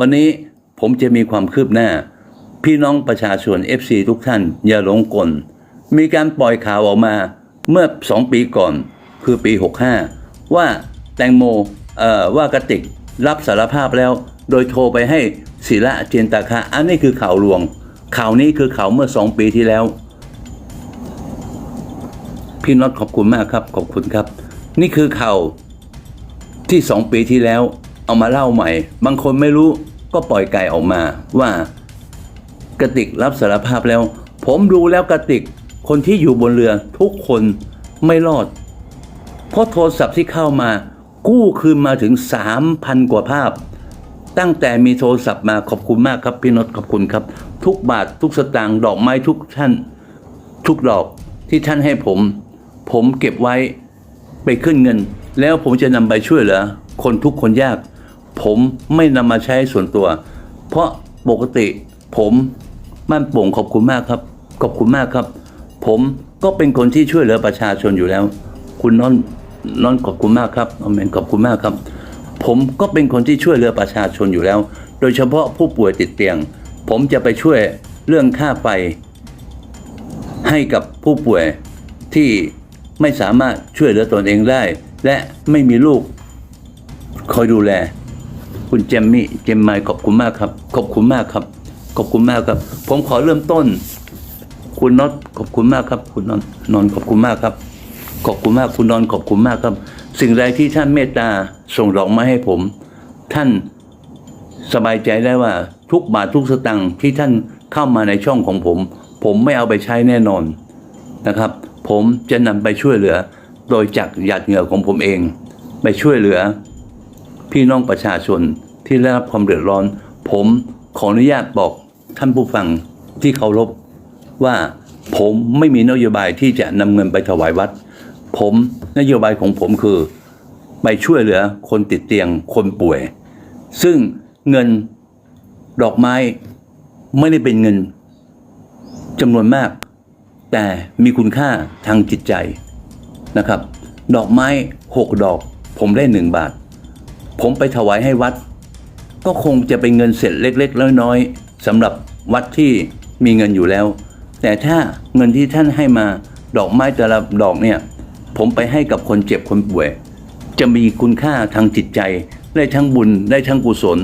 วันนี้ผมจะมีความคืบหน้า พี่น้องประชาชน FC ทุกท่าน อย่าหลงกล มีการปล่อยข่าวออกมาเมื่อสองปีก่อน คือปี 65 ว่าแตงโมว่ากติกรับสารภาพแล้ว โดยโทรไปให้ศิระเจนตาคะอันนี้คือข่าวลวง ข่าวนี้คือข่าวเมื่อสองปีที่แล้ว พี่น็อตขอบคุณมากครับ ขอบคุณครับ นี่คือข่าวที่สองปีที่แล้ว เอามาเล่าใหม่ บางคนไม่รู้ ก็ปล่อยไก่ออกมาว่ากระติกรับสารภาพแล้ว ผมดูแล้วกระติกคนที่อยู่บนเรือทุกคนไม่รอด เพราะโทรศัพท์ที่เข้ามา กู้คืนมาถึง 3,000 กว่าภาพ ตั้งแต่มีโทรศัพท์มาขอบคุณมากครับพี่นศขอบคุณครับ ทุกบาททุกสตางค์ดอกไม้ทุกท่าน ทุกดอกที่ท่านให้ผม ผมเก็บไว้ไปขึ้นเงิน แล้วผมจะนำไปช่วยเหลือคนทุกคนยาก ผมไม่นำมาใช้ส่วนตัว เพราะปกติผมมั่นโป่งขอบคุณมากครับ ขอบคุณมากครับ ผมก็เป็นคนที่ช่วยเหลือประชาชนอยู่แล้ว คุณน้อนน้อนขอบคุณมากครับอเมนขอบคุณมากครับ ผมก็เป็นคนที่ช่วยเหลือประชาชนอยู่แล้ว โดยเฉพาะผู้ป่วยติดเตียง ผมจะไปช่วยเรื่องค่าไฟให้กับผู้ป่วยที่ไม่สามารถช่วยเหลือตนเองได้ และไม่มีลูกคอยดูแล คุณเจมมี่เจมไมายขอบคุณมากครับ ขอบคุณมากครับ ขอบคุณมากครับ ผมขอเริ่มต้น คุณน็อตขอบคุณมากครับ คุณนอนนอนขอบคุณมากครับ ขอบคุณมากคุณนอนขอบคุณมากครับ สิ่งใดที่ท่านเมตตาส่งดอกม้ให้ผม ท่านสบายใจได้ว่าทุกบาททุกสตังค์ที่ท่านเข้ามาในช่องของผม ผมไม่เอาไปใช้แน่นอนนะครับ ผมจะนำไปช่วยเหลือ โดยจากหยาดเหงื่อของผมเอง ไปช่วยเหลือ พี่น้องประชาชนที่ได้รับความเดือดร้อน ผมขออนุญาตบอกท่านผู้ฟังที่เคารพว่าผมไม่มีนโยบายที่จะนำเงินไปถวายวัด ผมนโยบายของผมคือ ไปช่วยเหลือคนติดเตียงคนป่วย ซึ่งเงินดอกไม้ไม่ได้เป็นเงินจำนวนมาก แต่มีคุณค่าทางจิตใจนะครับ ดอกไม้หกดอก ผมได้หนึ่งบาท ผมไปถวายให้วัด ก็คงจะเป็นเงินเสร็จเล็กๆน้อยๆสำหรับวัดที่มีเงินอยู่แล้ว แต่ถ้าเงินที่ท่านให้มาดอกไม้แต่ละดอกเนี่ย ผมไปให้กับคนเจ็บคนป่วย จะมีคุณค่าทางจิตใจ ได้ทั้งบุญได้ทั้งกุศล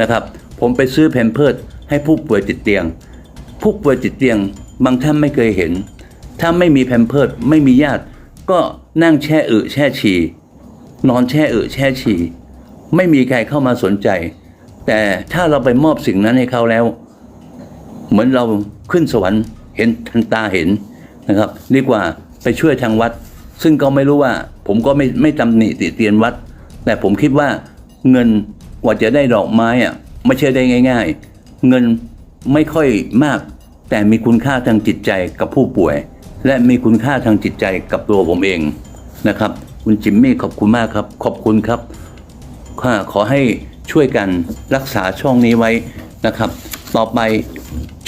นะครับ ผมไปซื้อแผ่นเพิดให้ผู้ป่วยติดเตียง ผู้ป่วยติดเตียง บางท่านไม่เคยเห็น ถ้าไม่มีแผ่นเพิดไม่มีญาติ ก็นั่งแช่อึแช่ฉี่นอนแช่อึแช่ฉี่ ไม่มีใครเข้ามาสนใจ แต่ถ้าเราไปมอบสิ่งนั้นให้เขาแล้ว เหมือนเราขึ้นสวรรค์เห็นทันตาเห็นนะครับ ดีกว่าไปช่วยทางวัด ซึ่งก็ไม่รู้ว่า ผมก็ไม่ไม่ตำหนิติเตียนวัด แต่ผมคิดว่าเงินกว่าจะได้ดอกไม้อะไม่ใช่ได้ง่าย ๆ เงินไม่ค่อยมาก แต่มีคุณค่าทางจิตใจกับผู้ป่วย และมีคุณค่าทางจิตใจกับตัวผมเองนะครับ คุณจิมมี่ขอบคุณมากครับ ขอบคุณครับ ขอขอให้ช่วยกันรักษาช่องนี้ไว้นะครับ ต่อไป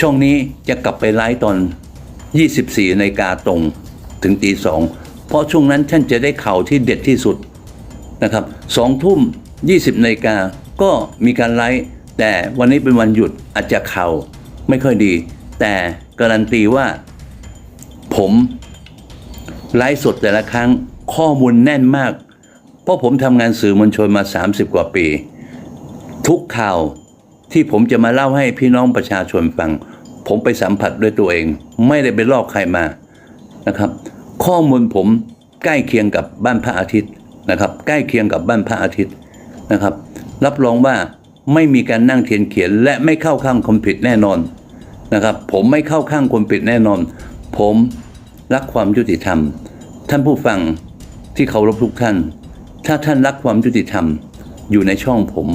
ช่องนี้จะกลับไปไลฟ์ตอน 24นาฬิกาตรงถึงตีสองเพราะช่วงนั้นท่านจะได้ข่าวที่เด็ดที่สุดนะครับสองทุ่ม 20นาฬิกาก็มีการไลฟ์แต่วันนี้เป็นวันหยุดอาจจะข่าวไม่ค่อยดี แต่การันตีว่าผมไลฟ์สดแต่ละครั้งข้อมูลแน่นมาก เพราะผมทำงานสื่อมวลชนมา 30 กว่าปี ทุกข่าวที่ผมจะมาเล่าให้พี่น้องประชาชนฟัง ผมไปสัมผัสด้วยตัวเอง ไม่ได้ไปลอกใครมานะครับ ข้อมูลผมใกล้เคียงกับบ้านพระอาทิตย์นะครับ ใกล้เคียงกับบ้านพระอาทิตย์นะครับ รับรองว่าไม่มีการนั่งเทียนเขียน และไม่เข้าข้างคนผิดแน่นอนนะครับ ผมไม่เข้าข้างคนผิดแน่นอน ผมรักความยุติธรรม ท่านผู้ฟังที่เคารพทุกท่าน ถ้าท่านรักความยุติธรรมอยู่ในช่องผม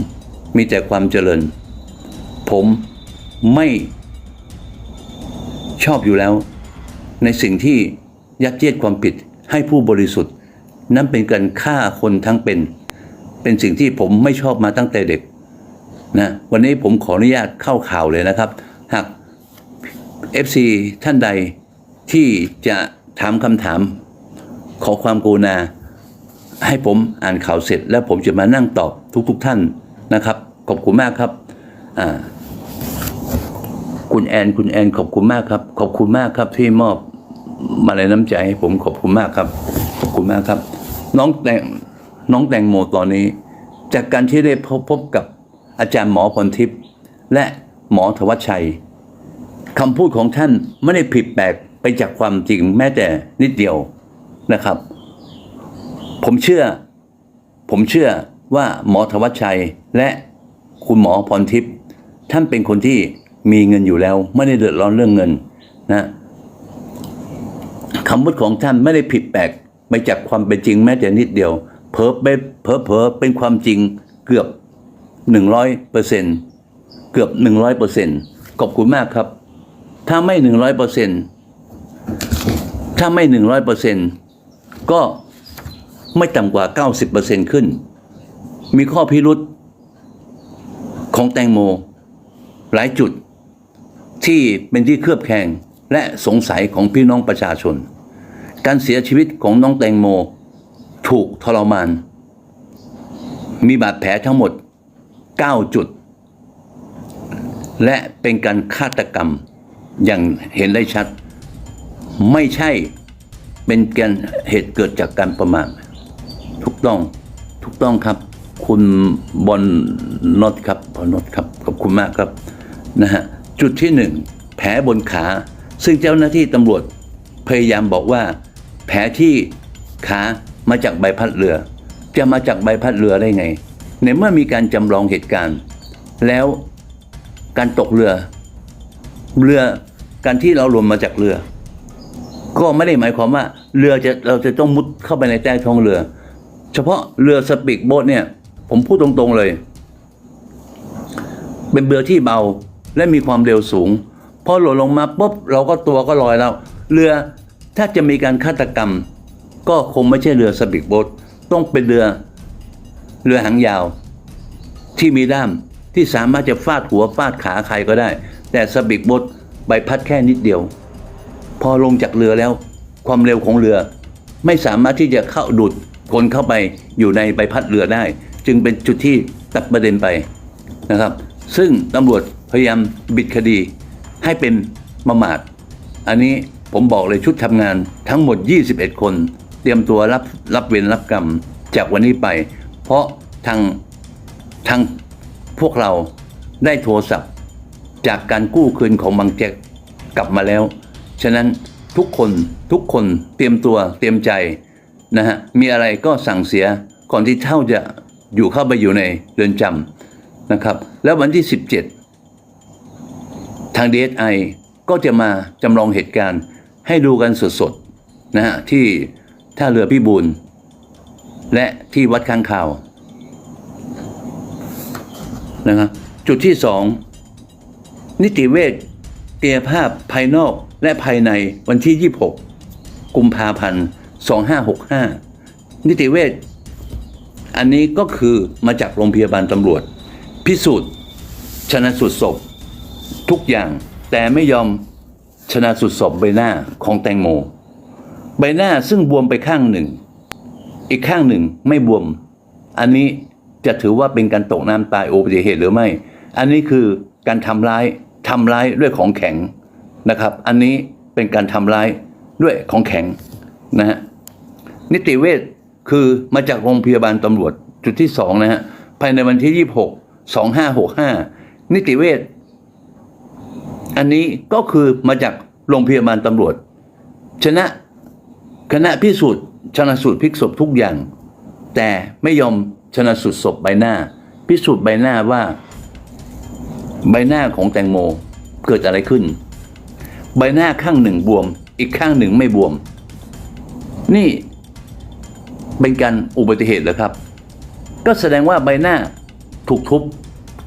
มีแต่ความเจริญ ผมไม่ชอบอยู่แล้ว ในสิ่งที่ยัดเยียดความผิดให้ผู้บริสุทธิ์ นั้นเป็นการฆ่าคนทั้งเป็น เป็นสิ่งที่ผมไม่ชอบมาตั้งแต่เด็กนะวันนี้ผมขออนุญาตเข้าข่าวเลยนะครับ หาก FC ท่านใดที่จะถามคำถาม ขอความกรุณา ให้ผมอ่านข่าวเสร็จ แล้วผมจะมานั่งตอบทุกๆทท่านนะครับ ขอบคุณมากครับคุณแอนคุณแอนขอบคุณมากครับ ขอบคุณมากครับที่มอบมาเลยน้ำใจให้ผมขอบคุณมากครับ ขอบคุณมากครับ น้องแตงน้องแตงโมตอนนี้ จากการที่ได้พบพบกับอาจารย์หมอพรทิพย์และหมอธวัชชัยคำพูดของท่านไม่ได้ผิดแปลกไปจากความจริงแม้แต่นิดเดียวนะครับ ผมเชื่อ ผมเชื่อว่าหมอธวัชชัยและคุณหมอพรทิพย์ท่านเป็นคนที่มีเงินอยู่แล้ว ไม่ได้เดือดร้อนเรื่องเงินนะคำพูดของท่านไม่ได้ผิดแปลกไปจากความเป็นจริงแม้แต่นิดเดียว เพอเผลอเผลอๆเป็นความจริงเกือบหนึ่งร้อยเปอร์เซ็นเกือบหนึ่งร้อยเปอร์เซ็นขอบคุณมากครับ ถ้าไม่หนึ่งร้อยเปอร์เซ็นถ้าไม่หนึ่งร้อยเปอร์เซ็นก็ ไม่ต่ำกว่าเก้าสิบเปอร์เซ็นขึ้น มีข้อพิรุษของแตงโม หลายจุดที่เป็นที่เคลือบแคลงและสงสัยของพี่น้องประชาชน การเสียชีวิตของน้องแตงโม ถูกทรมาน มีบาดแผลทั้งหมด 9 จุด และเป็นการฆาตกรรมอย่างเห็นได้ชัด ไม่ใช่เป็นการเหตุเกิดจากการประมาท ถูกต้องถูกต้องครับ คุณบอลนอตครับบอลนอตครับขอบคุณมากครับนะฮะจุดที่หนึ่งแผลบนขา ซึ่งเจ้าหน้าที่ตำรวจพยายามบอกว่า แผลที่ขามาจากใบพัดเรือ จะมาจากใบพัดเรือได้ไง ในเมื่อมีการจำลองเหตุการณ์ แล้วการตกเรือ เรือการที่เราหล่นมาจากเรือ ก็ไม่ได้หมายความว่า เรือจะเราจะต้องมุดเข้าไปในใต้ท้องเรือ เฉพาะเรือสปีกโบ๊ทเนี่ย ผมพูดตรงๆเลย เป็นเรือที่เบาและมีความเร็วสูง พอหล่นลงมาปุ๊บเราก็ตัวก็ลอยแล้ว เรือถ้าจะมีการฆาตกรรม ก็คงไม่ใช่เรือสปีกโบ๊ทต้องเป็นเรือเรือหางยาว ที่มีด้ามที่สามารถจะฟาดหัวฟาดขาใครก็ได้ แต่สปีกโบ๊ทใบพัดแค่นิดเดียว พอลงจากเรือแล้ว ความเร็วของเรือ ไม่สามารถที่จะเข้าดูด คนเข้าไปอยู่ในใบพัดเรือได้ จึงเป็นจุดที่ตัดประเด็นไปนะครับ ซึ่งตำรวจพยายามบิดคดีให้เป็นประมาท อันนี้ผมบอกเลยชุดทำงานทั้งหมด 21 คน เตรียมตัวรับรับเวรรับกรรมจากวันนี้ไป เพราะทางทางพวกเราได้โทรศัพท์ จากการกู้คืนของบางแจ็คกลับมาแล้ว ฉะนั้นทุกคนทุกคนเตรียมตัวเตรียมใจ นะฮะมีอะไรก็สั่งเสียก่อนที่เท่าจะอยู่เข้าไปอยู่ในเรือนจำนะครับ แล้ววันที่ 17 ทาง DSI ก็จะมาจำลองเหตุการณ์ให้ดูกันสดๆนะฮะที่ท่าเรือพิบูลและที่วัดข้างข่าวนะครับจุดที่สองนิติเวชเตียภาพภายนอกและภายในวันที่ 26 กุมภาพันธ์ 2565 นิติเวชอันนี้ก็คือมาจากโรงพยาบาลตำรวจ พิสูจน์ชนะสูตรศพทุกอย่างแต่ไม่ยอมชนะสูตรศพใบหน้าของแตงโม ใบหน้าซึ่งบวมไปข้างหนึ่ง อีกข้างหนึ่งไม่บวม อันนี้จะถือว่าเป็นการตกน้ำตายอุบัติเหตุหรือไม่ อันนี้คือการทำร้ายทำร้ายด้วยของแข็งนะครับ อันนี้เป็นการทำร้ายด้วยของแข็งนะฮะ นิติเวชคือมาจากโรงพยาบาลตำรวจจุดที่สองนะฮะภายในวันที่26 2565นิติเวชอันนี้ก็คือมาจากโรงพยาบาลตำรวจ ชนะคณะพิสูจน์ชนะสูตรพลิกศพทุกอย่าง แต่ไม่ยอมชนะสูตรศพใบหน้า พิสูจน์ใบหน้าว่า ใบหน้าของแตงโมเกิดอะไรขึ้น ใบหน้าข้างหนึ่งบวม อีกข้างหนึ่งไม่บวม นี่ เป็นการอุบัติเหตุเหรอครับ ก็แสดงว่าใบหน้าถูกทุบ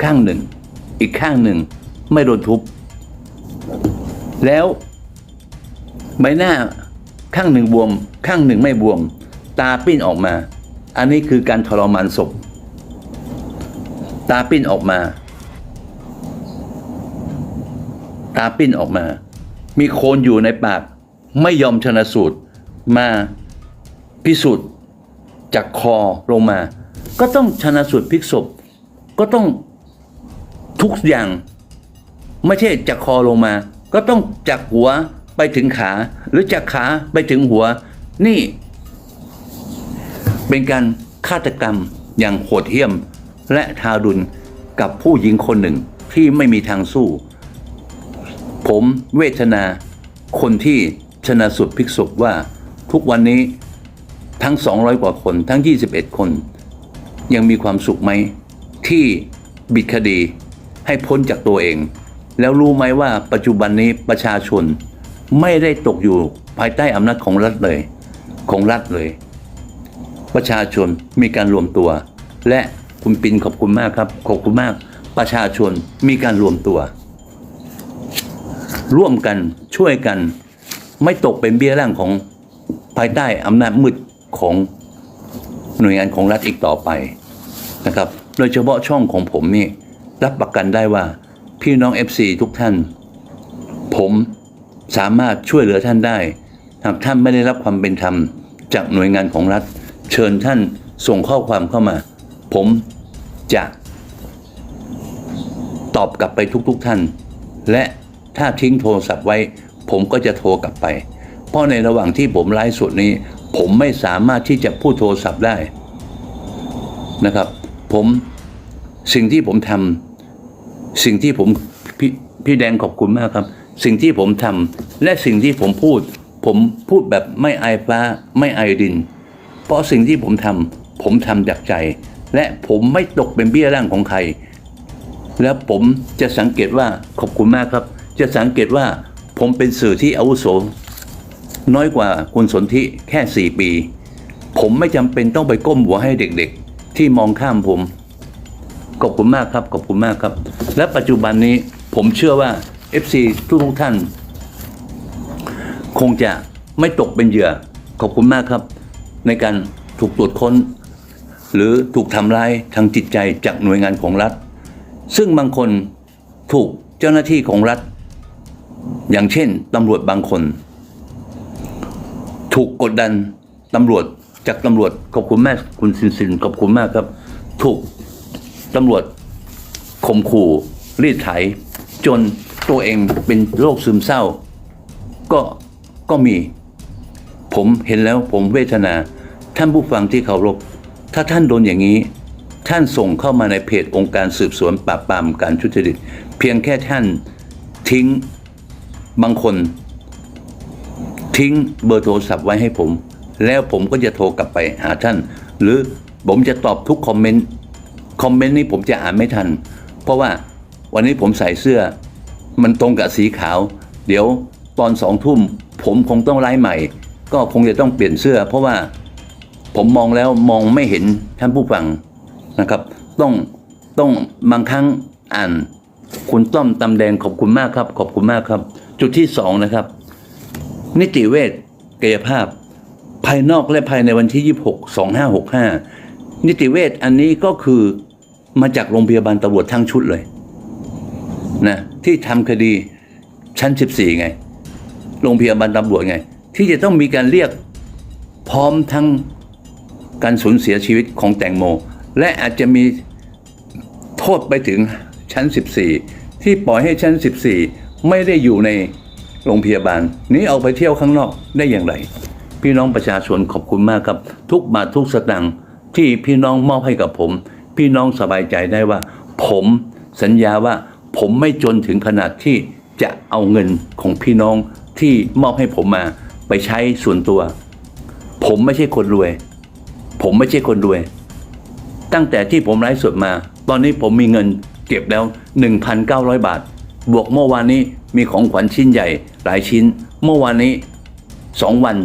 ข้างหนึ่ง อีกข้างหนึ่งไม่โดนทุบ แล้วใบหน้าข้างหนึ่งบวม ข้างหนึ่งไม่บวม ตาปิ้นออกมา อันนี้คือการทรมานศพ ตาปิ้นออกมา ตาปิ้นออกมา มีโคลนอยู่ในปาก ไม่ยอมชนะสูตรมาพิสูจน์ จากคอลงมา ก็ต้องชนะสูตรพลิกศพ ก็ต้องทุกอย่าง ไม่ใช่จากคอลงมา ก็ต้องจากหัวไปถึงขา หรือจากขาไปถึงหัว นี่ เป็นการฆาตกรรมอย่างโหดเหี้ยม และทารุณกับผู้หญิงคนหนึ่งที่ไม่มีทางสู้ ผมเวทนาคนที่ชนะสุดพิกศพว่าทุกวันนี้ ทั้ง 200 กว่าคนทั้ง 21 คน ยังมีความสุขไหม ที่บิดคดีให้พ้นจากตัวเอง แล้วรู้ไหมว่าปัจจุบันนี้ประชาชนไม่ได้ตกอยู่ภายใต้อำนาจของรัฐเลย ของรัฐเลย ประชาชนมีการรวมตัว และคุณปินขอบคุณมากครับ ขอบคุณมาก ประชาชนมีการรวมตัว ร่วมกันช่วยกัน ไม่ตกเป็นเบี้ยล่างของภายใต้อำนาจมืด ของหน่วยงานของรัฐอีกต่อไปนะครับ โดยเฉพาะช่องของผมนี่รับประกันได้ว่าพี่น้อง FC ทุกท่าน ผมสามารถช่วยเหลือท่านได้ หากท่านไม่ได้รับความเป็นธรรม จากหน่วยงานของรัฐ เชิญท่านส่งข้อความเข้ามา ผมจะตอบกลับไปทุกๆทท่าน และถ้าทิ้งโทรศัพท์ไว้ ผมก็จะโทรกลับไป เพราะในระหว่างที่ผมไลฟ์สดนี้ ผมไม่สามารถที่จะพูดโทรศัพท์ได้นะครับ ผมสิ่งที่ผมทำสิ่งที่ผมพพี่แดงขอบคุณมากครับ สิ่งที่ผมทำและสิ่งที่ผมพูด ผมพูดแบบไม่อายฟ้าไม่อายดิน เพราะสิ่งที่ผมทำผมทำจากใจ และผมไม่ตกเป็นเบี้ยร่างของใคร แล้วผมจะสังเกตว่าขอบคุณมากครับ จะสังเกตว่าผมเป็นสื่อที่อาวุโส น้อยกว่าคุณสนธิแค่สี่ปี ผมไม่จำเป็นต้องไปก้มหัวให้เด็กๆ ที่มองข้ามผม ขอบคุณมากครับ ขอบคุณมากครับ และปัจจุบันนี้ผมเชื่อว่า FC ทุกทุกท่าน คงจะไม่ตกเป็นเหยื่อ ขอบคุณมากครับ ในการถูกตรวจค้น หรือถูกทำร้ายทางจิตใจจากหน่วยงานของรัฐ ซึ่งบางคนถูกเจ้าหน้าที่ของรัฐ อย่างเช่นตำรวจบางคน ถูกกดดันตำรวจจากตำรวจขอบคุณแม่คุณสินสินขอบคุณมากครับ ถูกตำรวจข่มขู่รีดไถ จนตัวเองเป็นโรคซึมเศร้า ก็ก็มี ผมเห็นแล้วผมเวทนา ท่านผู้ฟังที่เคารพถ้าท่านโดนอย่างนี้ ท่านส่งเข้ามาในเพจองค์การสืบสวนปราบปรามการทุจริต เพียงแค่ท่านทิ้งบางคน ทิ้งเบอร์โทรศัพท์ไว้ให้ผม แล้วผมก็จะโทรกลับไปหาท่าน หรือผมจะตอบทุกคอมเมนต์คอมเมนต์นี้ผมจะอ่านไม่ทัน เพราะว่าวันนี้ผมใส่เสื้อ มันตรงกับสีขาว เดี๋ยวตอนสองทุ่มผมคงต้องไล่ใหม่ ก็คงจะต้องเปลี่ยนเสื้อ เพราะว่าผมมองแล้วมองไม่เห็นท่านผู้ฟังนะครับ ต้องต้องบางครั้งอ่าน คุณต้อมตำแดงขอบคุณมากครับ ขอบคุณมากครับ จุดที่สองนะครับ นิติเวชกายภาพ ภายนอกและภายในวันที่ 26 2565 นิติเวชอันนี้ก็คือมาจากโรงพยาบาลตำรวจทั้งชุดเลยนะที่ทำคดีชั้น 14 ไง โรงพยาบาลตำรวจไง ที่จะต้องมีการเรียกพร้อมทั้งการสูญเสียชีวิตของแตงโม และอาจจะมีโทษไปถึงชั้น 14 ที่ปล่อยให้ชั้น 14 ไม่ได้อยู่ใน โรงพยาบาล นี้เอาไปเที่ยวข้างนอกได้อย่างไร พี่น้องประชาชนขอบคุณมากครับ ทุกบาททุกสตางค์ที่พี่น้องมอบให้กับผม พี่น้องสบายใจได้ว่า ผมสัญญาว่าผมไม่จนถึงขนาดที่จะเอาเงินของพี่น้องที่มอบให้ผมมาไปใช้ส่วนตัว ผมไม่ใช่คนรวย ผมไม่ใช่คนรวย ตั้งแต่ที่ผมไลฟ์สดมา ตอนนี้ผมมีเงินเก็บแล้ว 1,900 บาท บวกเมื่อวานนี้มีของขวัญชิ้นใหญ่หลายชิ้น เมื่อวานนี้สองวัน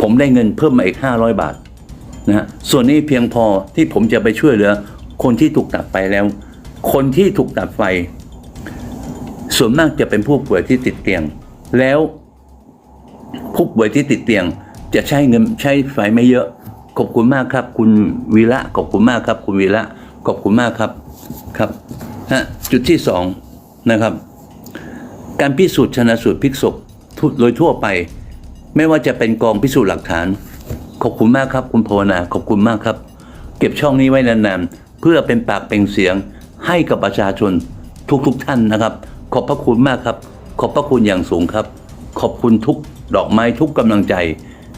ผมได้เงินเพิ่มมาอีก 500 บาทนะฮะส่วนนี้เพียงพอที่ผมจะไปช่วยเหลือ คนที่ถูกตัดไฟแล้ว คนที่ถูกตัดไฟ ส่วนมากจะเป็นผู้ป่วยที่ติดเตียง แล้วผู้ป่วยที่ติดเตียงจะใช้เงินใช้ไฟไม่เยอะ ขอบคุณมากครับ คุณวีระขอบคุณมากครับ คุณวีระขอบคุณมากครับครับฮะจุดที่สอง นะครับ การพิสูจน์ชนะสูตรพิกศพโดยทั่วไป ไม่ว่าจะเป็นกองพิสูจน์หลักฐาน ขอบคุณมากครับ คุณภาวนาขอบคุณมากครับ เก็บช่องนี้ไว้นานๆ เพื่อเป็นปากเป็นเสียงให้กับประชาชนทุกๆทท่านนะครับ ขอบพระคุณมากครับ ขอบพระคุณอย่างสูงครับ ขอบคุณทุกดอกไม้ทุกกำลังใจ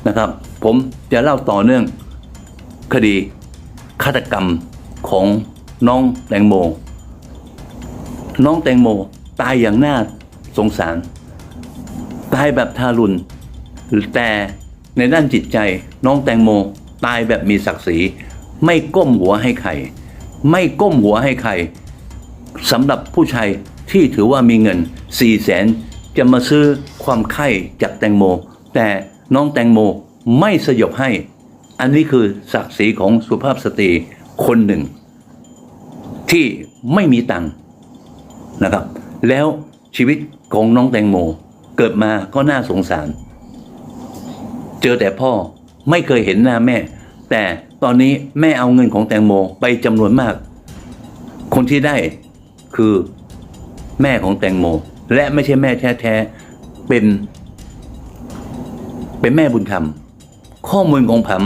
นะครับ ผมจะเล่าต่อเนื่องคดีฆาตกรรมของน้องแตงโม น้องแตงโมตายอย่างน่าสงสาร ตายแบบทารุณแต่ในด้านจิตใจน้องแตงโมตายแบบมีศักดิ์ศรี ไม่ก้มหัวให้ใคร ไม่ก้มหัวให้ใครสำหรับผู้ชายที่ถือว่ามีเงิน4ี่แสนจะมาซื้อความไข้จากแตงโม แต่น้องแตงโมไม่สยบให้ อันนี้คือศักดิ์ศรีของสุภาพสตรีคนหนึ่ง ที่ไม่มีตังค์ นะครับ แล้วชีวิตของน้องแตงโม เกิดมาก็น่าสงสาร เจอแต่พ่อไม่เคยเห็นหน้าแม่ แต่ตอนนี้แม่เอาเงินของแตงโมไปจำนวนมาก คนที่ได้คือแม่ของแตงโม และไม่ใช่แม่แท้ๆเป็น เป็นแม่บุญธรรม ข้อมูลของผม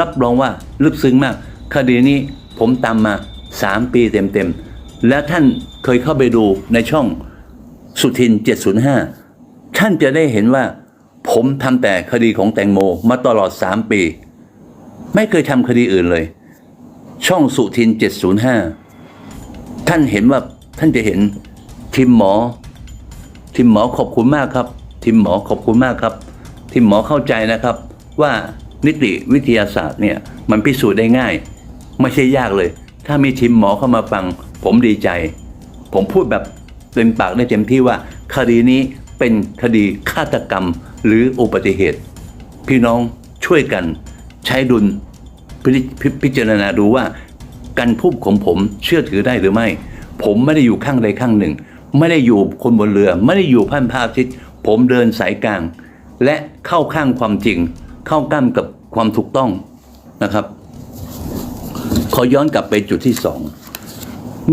รับรองว่าลึกซึ้งมาก คดีนี้ผมตามมาสามปีเต็มๆ และท่านเคยเข้าไปดูในช่องสุทิน 705 ท่านจะได้เห็นว่า ผมทำแต่คดีของแตงโมมาตลอดสามปี ไม่เคยทำคดีอื่นเลย ช่องสุทิน 705 ท่านเห็นว่าท่านจะเห็นทีมหมอ ทีมหมอขอบคุณมากครับ ทีมหมอขอบคุณมากครับ ทีมหมอเข้าใจนะครับว่านิติวิทยาศาสตร์เนี่ยมันพิสูจน์ได้ง่าย ไม่ใช่ยากเลย ถ้ามีทีมหมอเข้ามาฟัง ผมดีใจ ผมพูดแบบเต็มปากได้เต็มที่ว่า คดีนี้เป็นคดีฆาตกรรมหรืออุบัติเหตุ พี่น้องช่วยกันใช้ดุลพพิพพิจารณาดูว่า การพูดของผมเชื่อถือได้หรือไม่ ผมไม่ได้อยู่ข้างใดข้างหนึ่ง ไม่ได้อยู่คนบนเรือ ไม่ได้อยู่พันภาคทิศผมเดินสายกลาง และเข้าข้างความจริง เข้าก้ามกับความถูกต้องนะครับ ขอย้อนกลับไปจุดที่สอง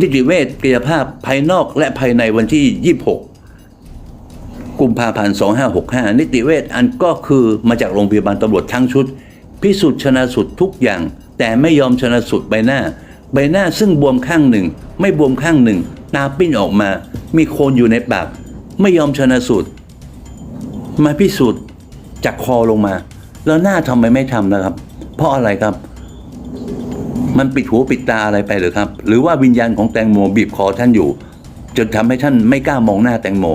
นิติเวชกายภาพภายนอกและภายในวันที่ 26 กุมภาพันธ์ 2565 นิติเวชอันก็คือมาจากโรงพยาบาลตำรวจทั้งชุด พิสูจน์ชนะสูตรทุกอย่าง แต่ไม่ยอมชนะสูตรใบหน้า ใบหน้าซึ่งบวมข้างหนึ่ง ไม่บวมข้างหนึ่ง ตาปิ้นออกมา มีโคนอยู่ในปากไม่ยอมชนะสูตรมาพิสูจน์จากคอลงมา แล้วหน้าทำไมไม่ทำนะครับ เพราะอะไรครับ มันปิดหูปิดตาอะไรไปหรือครับ หรือว่าวิญญาณของแตงโมบีบคอท่านอยู่ จนทำให้ท่านไม่กล้ามองหน้าแตงโม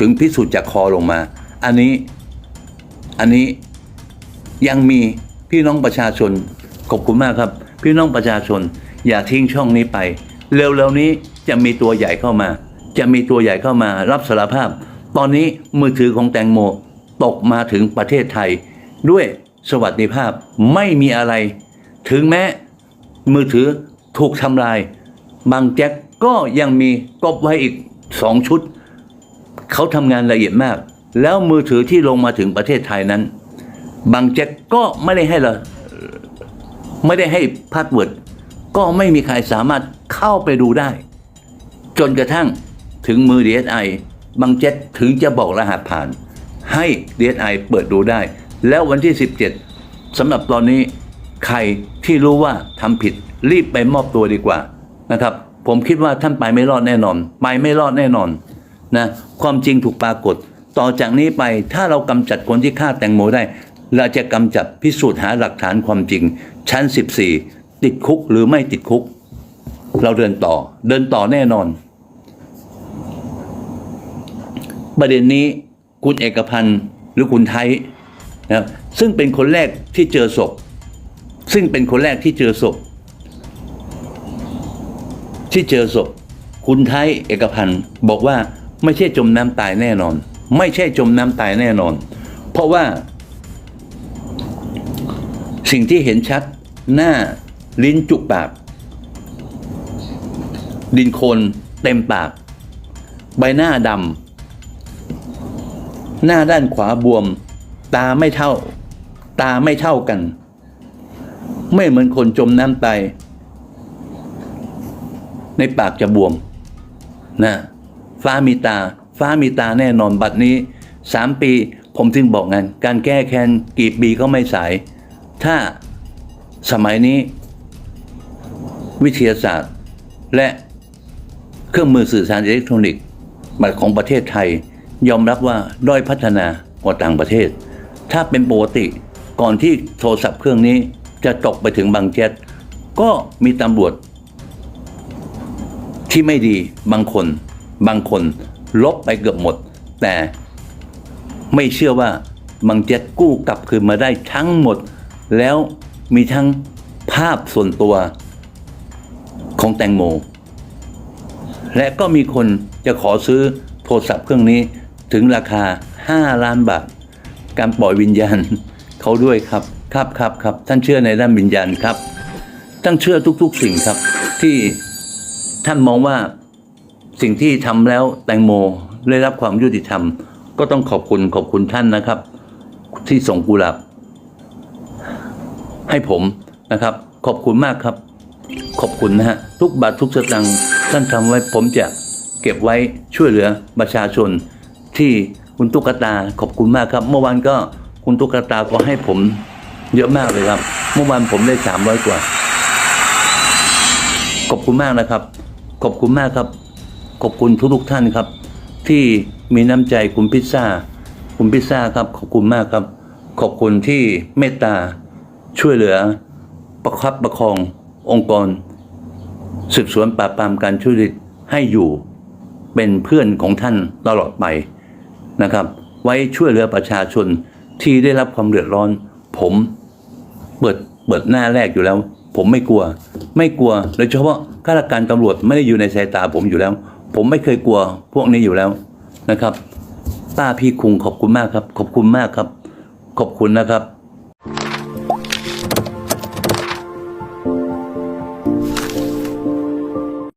ถึงพิสูจน์จากคอลงมา อันนี้อันนี้ยังมีพี่น้องประชาชนขอบคุณมากครับ พี่น้องประชาชนอย่าทิ้งช่องนี้ไป เร็วๆนี้จะมีตัวใหญ่เข้ามา จะมีตัวใหญ่เข้ามารับสารภาพ ตอนนี้มือถือของแตงโมตกมาถึงประเทศไทย ด้วยสวัสดิภาพไม่มีอะไร ถึงแม้ มือถือถูกทำลาย บางแจ็คก็ยังมีกบไว้อีกสองชุด เขาทำงานละเอียดมาก แล้วมือถือที่ลงมาถึงประเทศไทยนั้น บางแจ็คก็ไม่ได้ให้ละไม่ได้ให้พาสเวิร์ดก็ไม่มีใครสามารถเข้าไปดูได้ จนกระทั่งถึงมือ DSI บางแจ็คถึงจะบอกรหัสผ่าน ให้ DSI เปิดดูได้ แล้ววันที่ 17สำหรับตอนนี้ ใครที่รู้ว่าทำผิด รีบไปมอบตัวดีกว่านะครับ ผมคิดว่าท่านไปไม่รอดแน่นอน ไปไม่รอดแน่นอนนะความจริงถูกปรากฏ ต่อจากนี้ไปถ้าเรากำจัดคนที่ฆ่าแตงโมได้ เราจะกำจัดพิสูจน์หาหลักฐานความจริง ชั้น 14 ติดคุกหรือไม่ติดคุก เราเดินต่อ เดินต่อแน่นอน ประเด็นนี้คุณเอกพันธ์หรือคุณไทยนะซึ่งเป็นคนแรกที่เจอศพ ซึ่งเป็นคนแรกที่เจอศพ ที่เจอศพ คุณไทยเอกพันธ์บอกว่าไม่ใช่จมน้ำตายแน่นอน ไม่ใช่จมน้ำตายแน่นอน เพราะว่า สิ่งที่เห็นชัดหน้าลิ้นจุกปาก ดินโคลนเต็มปาก ใบหน้าดำหน้าด้านขวาบวม ตาไม่เท่า ตาไม่เท่ากัน ไม่เหมือนคนจมน้ำตายในปากจะบวมนะฟ้ามีตา ฟ้ามีตาแน่นอนบัดนี้สามปีผมถึงบอกงานการแก้แค้นกี่ปีก็ไม่สาย ถ้าสมัยนี้ วิทยาศาสตร์ และเครื่องมือสื่อสารอิเล็กทรอนิกส์บัตรของประเทศไทย ยอมรับว่าด้อยพัฒนากว่าต่างประเทศ ถ้าเป็นปกติก่อนที่โทรศัพท์เครื่องนี้ จะตกไปถึงบางแจ๊กก็มีตำรวจ ที่ไม่ดีบางคน บางคนลบไปเกือบหมด แต่ไม่เชื่อว่าบางแจ๊กกู้กลับคืนมาได้ทั้งหมด แล้วมีทั้งภาพส่วนตัวของแตงโม และก็มีคนจะขอซื้อโทรศัพท์เครื่องนี้ถึงราคา 5 ล้านบาท การปล่อยวิญญาณเขาด้วยครับ ครับครับครับท่านเชื่อในด้านวิญญาณครับท่านเชื่อทุก ๆ สิ่งครับ ที่ท่านมองว่าสิ่งที่ทำแล้วแตงโมได้รับความยุติธรรม ก็ต้องขอบคุณขอบคุณท่านนะครับ ที่ส่งกุหลาบให้ผมนะครับ ขอบคุณมากครับ ขอบคุณนะฮะทุกบาททุกสตางค์ท่านทำไว้ผมจะเก็บไว้ช่วยเหลือประชาชนที่คุณตุ๊กตาขอบคุณมากครับ เมื่อวานก็คุณตุ๊กตาก็ให้ผม เยอะมากเลยครับ เมื่อวานผมได้สามร้อยกว่า ขอบคุณมากนะครับ ขอบคุณมากครับ ขอบคุณทุกทุกท่านครับ ที่มีน้ำใจคุณพิซซ่า คุณพิซซ่าครับ ขอบคุณมากครับ ขอบคุณที่เมตตาช่วยเหลือ ประคับประคององค์กร สืบสวนปราบปรามการทุจริตให้อยู่เป็นเพื่อนของท่านตลอดไปนะครับ ไว้ช่วยเหลือประชาชนที่ได้รับความเดือดร้อนผม ปิดเปิดหน้าแรกอยู่แล้ว ผมไม่กลัว ไม่กลัวโดยเฉพาะข้าราชการตำรวจไม่ได้อยู่ในสายตาผมอยู่แล้ว ผมไม่เคยกลัวพวกนี้อยู่แล้วนะครับ ป้าพี่คุงขอบคุณมากครับ ขอบคุณมากครับ ขอบคุณนะครับ